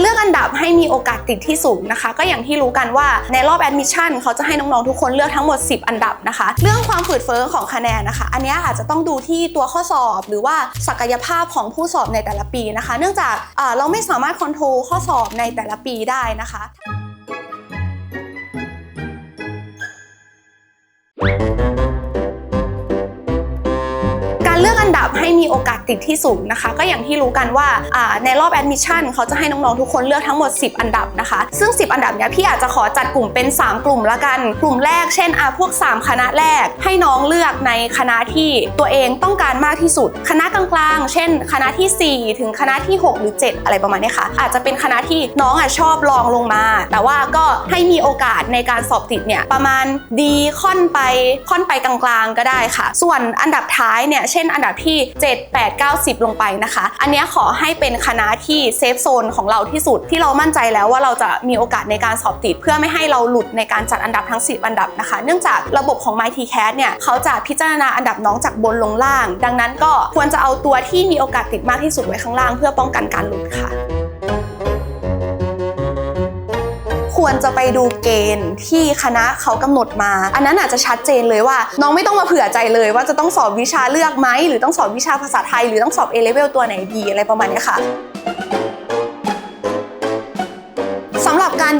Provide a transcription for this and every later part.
เลือกอันดับให้มีโอกาสติดที่สูงนะคะ ก็อย่างที่รู้กันว่าในรอบแอดมิชชั่นเขาจะให้น้องๆทุกคนเลือกทั้งหมด 10 อันดับนะคะ เรื่องความฝืดเฟ้อของคะแนนนะคะ อันนี้อาจจะต้องดูที่ตัวข้อสอบ หรือว่าศักยภาพของผู้สอบในแต่ละปีนะคะ เนื่องจากเราไม่สามารถคอนโทรลข้อสอบในแต่ละปีได้นะคะกา ดับให้มีโอกาสติดที่สูงนะคะ ก็อย่างที่รู้กันว่าในรอบแอดมิชชั่นเขาจะให้น้องๆทุกคนเลือกทั้งหมด 10 อันดับนะคะ ซึ่ง 10 อันดับเนี้ยพี่อาจจะขอจัดกลุ่มเป็น 3 กลุ่มละกัน กลุ่มแรกเช่นอาพวก 3 คณะแรก ให้น้องเลือกในคณะที่ตัวเองต้องการมากที่สุด คณะกลางๆ เช่น คณะที่ 4 ถึงคณะที่ 6 หรือ 7 อะไรประมาณนี้ค่ะ อาจจะเป็นคณะที่น้องอะชอบลองลงมา แต่ว่าก็ให้มีโอกาสในการสอบติดเนี่ยประมาณดีค่อนไปค่อนไปกลางๆ ก็ได้ค่ะ ส่วนอันดับท้ายเนี่ยเช่น อันดับที่7 8 9 10 ลงไปนะคะ อันนี้ขอให้เป็นคณะที่เซฟโซนของเราที่สุดที่เรามั่นใจแล้วว่าเราจะมีโอกาสในการสอบติด เพื่อไม่ให้เราหลุดในการจัดอันดับทั้ง 10 อันดับนะคะ เนื่องจากระบบของ MyTCAT เนี่ยเขาจะพิจารณาอันดับน้องจากบนลงล่าง ดังนั้นก็ควรจะเอาตัวที่มีโอกาสติดมากที่สุดไว้ข้างล่าง เพื่อป้องกันการหลุดค่ะ ควรจะไปดูเกณฑ์ที่คณะเขากำหนดมา อันนั้นอาจจะชัดเจนเลยว่า น้องไม่ต้องมาเผื่อใจเลย ว่าจะต้องสอบวิชาเลือกไหมหรือต้องสอบวิชาภาษาไทย หรือต้องสอบ A level ตัวไหนดีอะไรประมาณนี้ค่ะ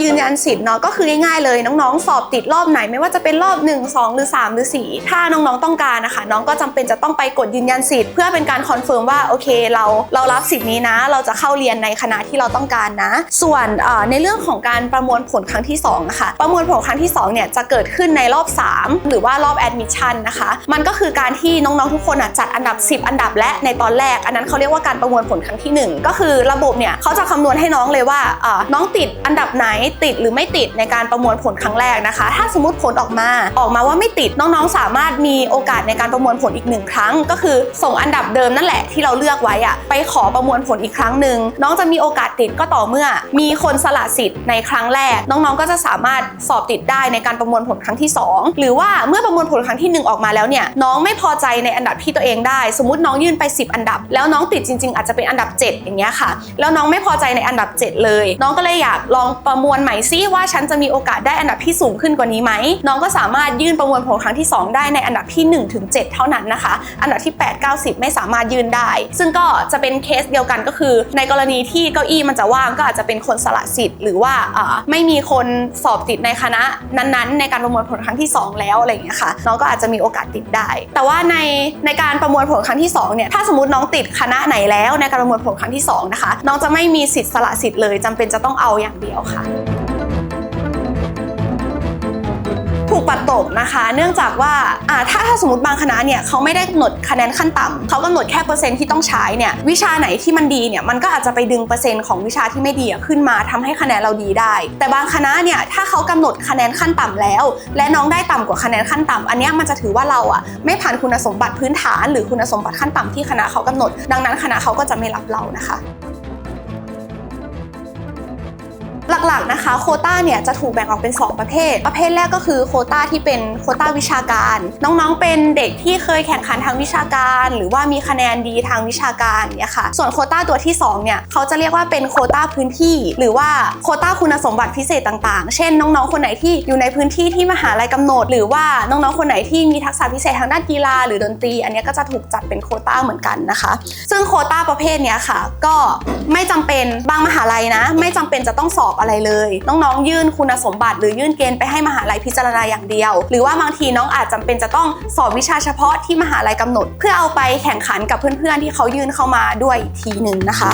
ยืนยันสิทธิ์เนาะก็คือง่ายๆเลยน้องๆ สอบติดรอบไหน ไม่ว่าจะเป็นรอบ 1 2 หรือ 3 หรือ 4 ถ้าน้องๆต้องการนะคะ น้องก็จำเป็นจะต้องไปกดยืนยันสิทธิ์ เพื่อเป็นการคอนเฟิร์มว่าโอเคเราเรารับสิทธิ์นี้นะ เราจะเข้าเรียนในคณะที่เราต้องการนะ ส่วนในเรื่องของการประมวลผลครั้งที่2นะคะประมวลผลครั้งที่2เนี่ยจะเกิดขึ้นในรอบ 3 หรือว่ารอบแอดมิชชั่นนะคะมันก็คือการที่น้องๆทุกคนอะจัดอันดับ 10 อันดับและในตอนแรก อันนั้นเขาเรียกว่าการประมวลผลครั้งที่หนึ่งก็คือระบบเนี่ยเขาจะคำนวณให้น้องเลยว่าน้องติดอันดับไหนติดหรือไม่ติดในการประมวลผลครั้งแรกนะคะ ถ้าสมมติผลออกมา ออกมาว่าไม่ติดน้องๆ สามารถมีโอกาสในการประมวลผลอีกหนึ่งครั้ง ก็คือส่งอันดับเดิมนั่นแหละที่เราเลือกไว้อะไปขอประมวลผลอีกครั้งหนึ่งน้องจะมีโอกาสติดก็ต่อเมื่อ มีคนสละสิทธิ์ในครั้งแรก น้องๆ ก็จะสามารถสอบติดได้ในการประมวลผลครั้งที่ 2 หรือว่าเมื่อประมวลผลครั้งที่ 1 ออกมาแล้วเนี่ยน้องไม่พอใจในอันดับที่ตัวเองได้ สมมติน้องยื่นไป 10 อันดับ แล้วน้องติดจริง ๆ อาจจะเป็นอันดับ 7 อย่างเงี้ยค่ะ แล้วน้องไม่พอใจในอันดับ 7 เลย น้องก็เลยอยากลองประมวลใหม่ซิว่าฉันจะมีโอกาสได้อันดับที่สูงขึ้นกว่านี้ไหมน้องก็สามารถยื่นประมวลผลครั้งที่ 2 ได้ในอันดับที่ 1 ถึง 7 เท่านั้นนะคะ อันดับที่ 8 90 ไม่สามารถยื่นได้ ซึ่งก็จะเป็นเคสเดียวกันก็คือ ในกรณีที่เก้าอี้มันจะว่างก็อาจจะเป็นคนสละสิทธิ์หรือว่าไม่มีคนสอบติดในคณะนั้นๆ ในการประมวลผลครั้งที่ 2 แล้วอะไรอย่างเงี้ยค่ะน้องก็อาจจะมีโอกาสติดได้ แต่ว่าในในการประมวลผลครั้งที่2เนี่ยถ้าสมมติน้องติดคณะไหนแล้วในการประมวลผลครั้งที่สองนะคะน้องจะไม่มีสิทธิ์สละสิทธิ์เลยจำเป็นจะต้องเอาอย่างเดียวค่ะ ปัดตกนะคะ เนื่องจากว่าอ่าถ้าถ้าสมมติบางคณะเนี่ยเขาไม่ได้กำหนดคะแนนขั้นต่ำเขากำหนดแค่เปอร์เซ็นต์ที่ต้องใช้เนี่ยวิชาไหนที่มันดีเนี่ยมันก็อาจจะไปดึงเปอร์เซ็นต์ของวิชาที่ไม่ดีอะขึ้นมาทำให้คะแนนเราดีได้ แต่บางคณะเนี่ยถ้าเขากำหนดคะแนนขั้นต่ำแล้ว และน้องได้ต่ำกว่าคะแนนขั้นต่ำอันเนี้ยมันจะถือว่าเราอะไม่ผ่านคุณสมบัติพื้นฐาน หรือคุณสมบัติขั้นต่ำที่คณะเขากำหนด ดังนั้นคณะเขาก็จะไม่รับเรานะคะ หลักๆนะคะโคต้าเนี่ยจะถูกแบ่งออกเป็น 2 ประเภท ประเภทแรกก็คือโคต้าที่เป็นโคต้าวิชาการ น้องๆ เป็นเด็กที่เคยแข่งขันทางวิชาการ หรือว่ามีคะแนนดีทางวิชาการเนี่ยค่ะ ส่วนโคต้าตัวที่2เนี่ยเขาจะเรียกว่าเป็นโคต้าพื้นที่ หรือว่าโคต้าคุณสมบัติพิเศษต่างๆ เช่น น้องๆ คนไหนที่อยู่ในพื้นที่ที่มหาลัยกำหนด หรือว่าน้องๆ คนไหนที่มีทักษะพิเศษทางด้านกีฬา หรือดนตรี อันนี้ก็จะถูกจัดเป็นโคต้าเหมือนกันนะคะ ซึ่งโคต้าประเภทเนี้ยค่ะ ก็ไม่จำเป็นบางมหาลัยนะ ไม่จำเป็นจะต้องสอบอะไรเลย น้องๆ ยื่นคุณสมบัติ หรือยื่นเกณฑ์ไปให้มหาลัยพิจารณาอย่างเดียว หรือว่าบางทีน้องอาจจำเป็นจะต้องสอบวิชาเฉพาะที่มหาลัยกำหนด เพื่อเอาไปแข่งขันกับเพื่อนๆ ที่เขายื่นเข้ามาด้วยอีกทีหนึ่งนะคะ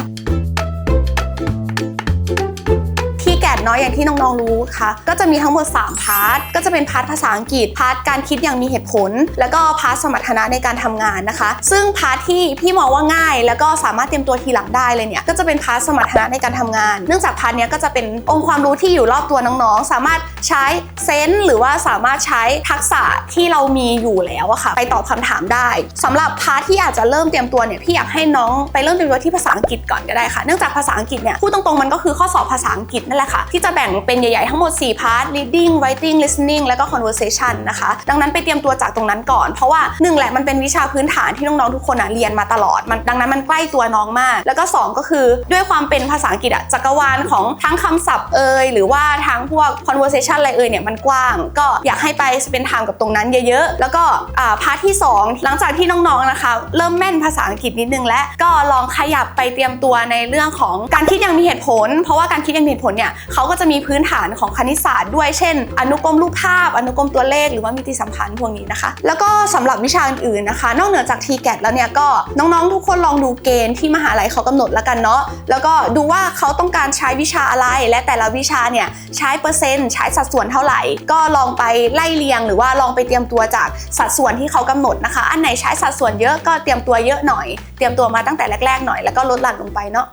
น้อยอย่างที่น้องๆรู้ค่ะ ก็จะมีทั้งหมด 3 พาร์ท ก็จะเป็นพาร์ทภาษาอังกฤษ พาร์ทการคิดอย่างมีเหตุผล แล้วก็พาร์ทสมรรถนะในการทำงานนะคะ ซึ่งพาร์ทที่พี่มองว่าง่าย แล้วก็สามารถเตรียมตัวทีหลังได้เลยเนี่ย ก็จะเป็นพาร์ทสมรรถนะในการทำงาน เนื่องจากพาร์ทเนี้ยก็จะเป็นองค์ความรู้ที่อยู่รอบตัวน้องๆ สามารถใช้เซนส์หรือว่าสามารถใช้ทักษะที่เรามีอยู่แล้วอะค่ะ ไปตอบคำถามได้สำหรับพาร์ทที่อาจจะเริ่มเตรียมตัวเนี่ยพี่อยากให้น้องไปเริ่มเตรียมตัวที่ภาษาอังกฤษก่อนก็ได้ค่ะ เนื่องจากภาษาอังกฤษเนี่ยพูดตรงๆมันก็คือข้อสอบภาษาอังกฤษนั่นแหละค่ะทที่จะแบ่งเป็นใหญ่ๆทั้งหมด 4 พาร์ท reading writing listening แล้วก็ conversation นะคะ ดังนั้นไปเตรียมตัวจากตรงนั้นก่อน เพราะว่าหนึ่งแหละมันเป็นวิชาพื้นฐานที่น้องๆทุกคนอะเรียนมาตลอดมันดังนั้นมันใกล้ตัวน้องมาก แล้วก็ 2 ก็คือด้วยความเป็นภาษาอังกฤษอะจักรวาลของทั้งคำศัพท์เอ่ยหรือว่าทั้งพวก conversation อะไรเอ่ยเนี่ยมันกว้าง ก็อยากให้ไปเป็นทางกับตรงนั้นเยอะ ๆ แล้วก็อ่าพาร์ทที่ 2 หลังจากที่น้องๆนะคะ เริ่มแม่นภาษาอังกฤษนิดนึงแล้วก็ลองขยับไปเตรียมตัวในเรื่องของการคิดอย่างมีเหตุผล เพราะว่าการคิดอย่างมีเหตุผลเนี่ยเขาก็จะมีพื้นฐานของคณิตศาสตร์ด้วยเช่น อนุกรมรูปภาพ อนุกรมตัวเลขหรือว่ามิติสัมพันธ์พวกนี้นะคะ แล้วก็สำหรับวิชาอื่นๆนะคะ นอกเหนือจาก t g a t แล้วเนี่ยก็น้องๆ ทุกคนลองดูเกณฑ์ที่มหาลัยเขากำหนดแล้วกันเนาะแล้วก็ดูว่าเขาต้องการใช้วิชาอะไร และแต่ละวิชาเนี่ยใช้เปอร์เซ็นต์ใช้สัดส่วนเท่าไหร่ ก็ลองไปไล่เรียง หรือว่าลองไปเตรียมตัวจากสัดส่วนที่เขากำหนดนะคะ อันไหนใช้สัดส่วนเยอะก็เตรียมตัวเยอะหน่อย เตรียมตัวมาตั้งแต่แรกๆหน่อยแล้วก็ลดหลั่นลงไปเนาะ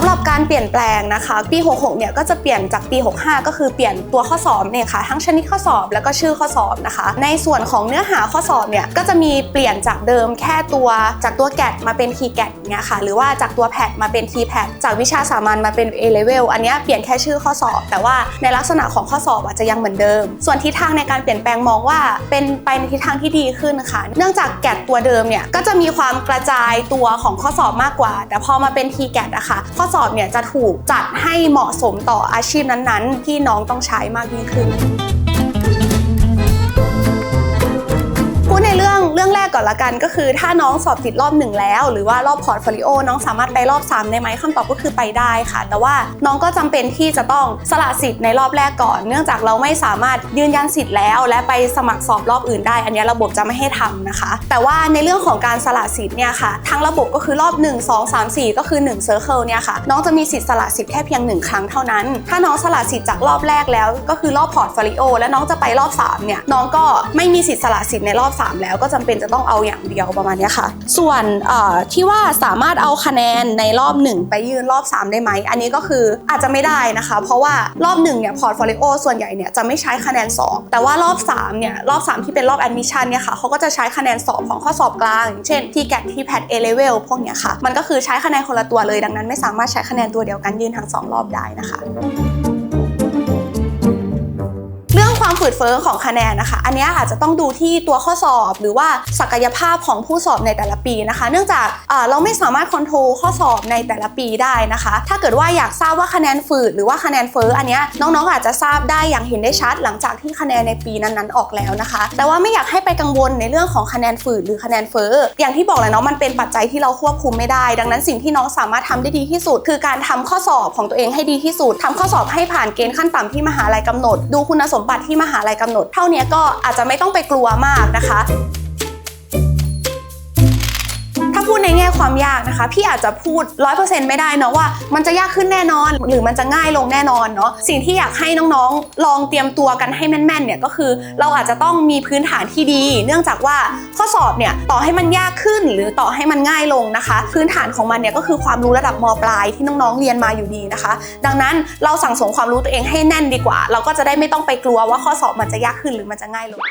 ำหรับการเปลี่ยนแปลงนะคะปี 66 เนี่ยก็จะเปลี่ยนจากปี 65 ก็คือเปลี่ยนตัวข้อสอบเนี่ยค่ะทั้งชนิดข้อสอบแล้วก็ชื่อข้อสอบนะคะ ในส่วนของเนื้อหาข้อสอบเนี่ยก็จะมีเปลี่ยนจากเดิมแค่ตัวจากตัวแกดมาเป็น t ีแกดเนี่ยค่ะหรือว่าจากตัวแพดมาเป็น t ีแพดจากวิชาสามัญมาเป็น A level อันนี้เปลี่ยนแค่ชื่อข้อสอบ แต่ว่าในลักษณะของข้อสอบอาจจะยังเหมือนเดิม ส่วนทิศทางในการเปลี่ยนแปลงมองว่าเป็นไปในทิศทางที่ดีขึ้นค่ะเนื่องจากแกดตัวเดิมเนี่ยก็จะมีความกระจายตัวของข้อสอบมากกว่า แต่พอมาเป็น t ีแกดอะค่ะข้อสอบเนี่ยจะถูกจัดให้เหมาะสมต่ออาชีพนั้นๆ ที่น้องต้องใช้มากยิ่งขึ้น เรื่องเรื่องแรกก่อนละกันก็คือ ถ้าน้องสอบติดรอบหนึ่งแล้ว หรือว่ารอบพอร์ตโฟลิโอน้องสามารถไปรอบ 3 ได้ไหมคำตอบก็คือไปได้ค่ะ แต่ว่าน้องก็จำเป็นที่จะต้องสละสิทธิ์ในรอบแรกก่อน เนื่องจากเราไม่สามารถยืนยันสิทธิ์แล้ว และไปสมัครสอบรอบอื่นได้ อันนี้ระบบจะไม่ให้ทำนะคะ แต่ว่าในเรื่องของการสละสิทธิ์เนี่ยค่ะทั้งระบบก็คือรอบ 1 2 3 4 ก็คือ1 Circle เนี่ยค่ะน้องจะมีสิทธิ์สละสิทธิ์แค่เพียงหนึ่งครั้งเท่านั้น ถ้าน้องสละสิทธิ์จากรอบแรกแล้ว ก็คือรอบพอร์ตโฟลิโอและน้องจะไปรอบสามเนี่ยน้องก็ไม่มีสิทธิ์สละสิทธิ์ในรอบสามแล้วก็จำเป็นจะต้องเอาอย่างเดียวประมาณนี้ค่ะ ส่วนที่ว่าสามารถเอาคะแนนในรอบหนึ่งไปยื่นรอบสามได้ไหม อันนี้ก็คืออาจจะไม่ได้นะคะ เพราะว่ารอบหนึ่งเนี่ยพอร์ตโฟลิโอส่วนใหญ่เนี่ยจะไม่ใช้คะแนนสอบ แต่ว่ารอบสามเนี่ยรอบสามที่เป็นรอบแอดมิชชั่นเนี่ยค่ะเขาก็จะใช้คะแนนสอบของข้อสอบกลางอย่างเช่น TGAT TPAT A level พวกเนี้ยค่ะ มันก็คือใช้คะแนนคนละตัวเลยดังนั้น ไม่สามารถใช้คะแนนตัวเดียวกันยื่นทั้งสองรอบได้นะคะ ความฝืดเฟ้อของคะแนนนะคะ อันนี้อาจจะต้องดูที่ตัวข้อสอบหรือว่าศักยภาพของผู้สอบในแต่ละปีนะคะ เนื่องจากเราไม่สามารถคอนโทรลข้อสอบในแต่ละปีได้นะคะ ถ้าเกิดว่าอยากทราบว่าคะแนนฝืดหรือว่าคะแนนเฟ้ออันนี้น้องๆอาจจะทราบได้อย่างเห็นได้ชัด หลังจากที่คะแนนในปีนั้นๆออกแล้วนะคะ แต่ว่าไม่อยากให้ไปกังวลในเรื่องของคะแนนฝืดหรือคะแนนเฟ้ออย่างที่บอกแหละเนาะมันเป็นปัจจัยที่เราควบคุมไม่ได้ ดังนั้นสิ่งที่น้องสามารถทำได้ดีที่สุด คือการทำข้อสอบของตัวเองให้ดีที่สุดทำข้อสอบให้ผ่านเกณฑ์ขั้นต่ำที่มหาลัยกำหนด ดูคุณสมบัติที่มหาลัยกำหนด เท่านี้ก็อาจจะไม่ต้องไปกลัวมากนะคะ ความยากนะคะ พี่อาจจะพูด 100%ไม่ได้เนาะว่ามันจะยากขึ้นแน่นอน หรือมันจะง่ายลงแน่นอนเนาะสิ่งที่อยากให้น้องๆ ลองเตรียมตัวกันให้แม่นๆเนี่ยก็คือ เราอาจจะต้องมีพื้นฐานที่ดี เนื่องจากว่าข้อสอบเนี่ยต่อให้มันยากขึ้น หรือต่อให้มันง่ายลงนะคะ พื้นฐานของมันเนี่ยก็คือความรู้ระดับมปลายที่น้องๆเรียนมาอยู่ดีนะคะ ดังนั้นเราสั่งสมความรู้ตัวเองให้แน่นดีกว่า เราก็จะได้ไม่ต้องไปกลัวว่าข้อสอบมันจะยากขึ้นหรือมันจะง่ายลง